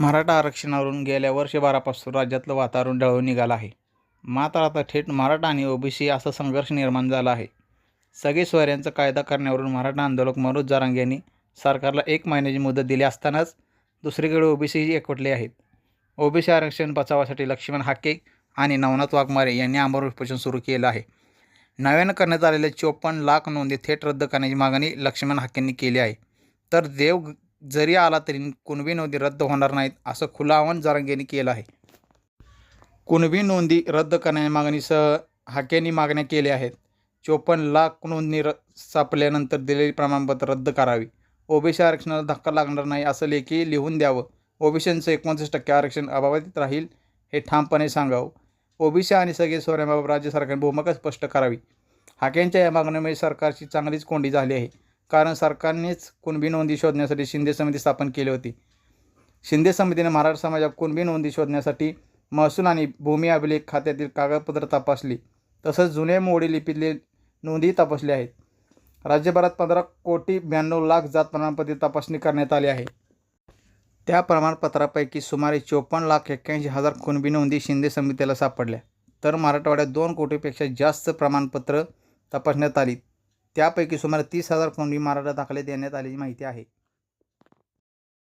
मराठा आरक्षणावरून गेल्या वर्षभरापासून राज्यातलं वातावरण ढळून निघालं आहे. मात्र आता थेट मराठा आणि ओबीसी असा संघर्ष निर्माण झाला आहे. सगळे सोयऱ्यांचा कायदा करण्यावरून मराठा आंदोलक मनोज जारंग यांनी सरकारला एक महिन्याची मुदत दिली असतानाच दुसरीकडे ओबीसीही एकवटले आहेत. ओबीसी आरक्षण बचावासाठी लक्ष्मण हाके आणि नवनाथ वाघमारे यांनी आमरण उपोषण सुरू केलं आहे. नव्यानं करण्यात आलेल्या चोपन्न लाख नोंदी थेट रद्द करण्याची मागणी लक्ष्मण हाकेंनी केली आहे. तर देव जरी आला तरी कुणबी नोंदी रद्द होणार नाहीत असं खुलं आवाहन जारंगेंनी केलं आहे. कुणबी नोंदी रद्द करण्याच्या मागणीसह हाक्यांनी मागण्या केल्या आहेत. चोपन्न लाख नोंदणी र सापल्यानंतर दिलेली प्रमाणपत्र रद्द करावी. ओबीसी आरक्षणाला धक्का लागणार नाही असं लेखी लिहून द्यावं. ओबीसीचं एकोणतीस टक्के आरक्षण अबाबतीत राहील हे ठामपणे सांगावं. ओबीसी आणि सगळे सोऱ्याबाबत राज्य सरकारने भूमिका स्पष्ट करावी. हाक्यांच्या या मागणीमुळे सरकारची चांगलीच कोंडी झाली आहे. कारण सरकारनेच कुणबी नोंदी शोधण्यासाठी शिंदे समिती स्थापन केली होती. शिंदे समितीने मराठा समाजात कुणबी नोंदी शोधण्यासाठी महसूल आणि भूमी अभिलेख खात्यातील कागदपत्र तपासली तसंच जुने मोडी लिपीतले नोंदी तपासल्या आहेत. राज्यभरात पंधरा कोटी ब्याण्णव लाख जात प्रमाणपत्रे तपासणी करण्यात आली आहे. त्या प्रमाणपत्रापैकी सुमारे चोपन्न लाख एक्क्याऐंशी हजार कुणबी नोंदी शिंदे समितीला सापडल्या. तर मराठवाड्यात दोन कोटीपेक्षा जास्त प्रमाणपत्र तपासण्यात आली. त्यापैकी सुमारे तीस हजार कुणबी महाराष्ट्रात दाखले देण्यात आल्याची माहिती आहे.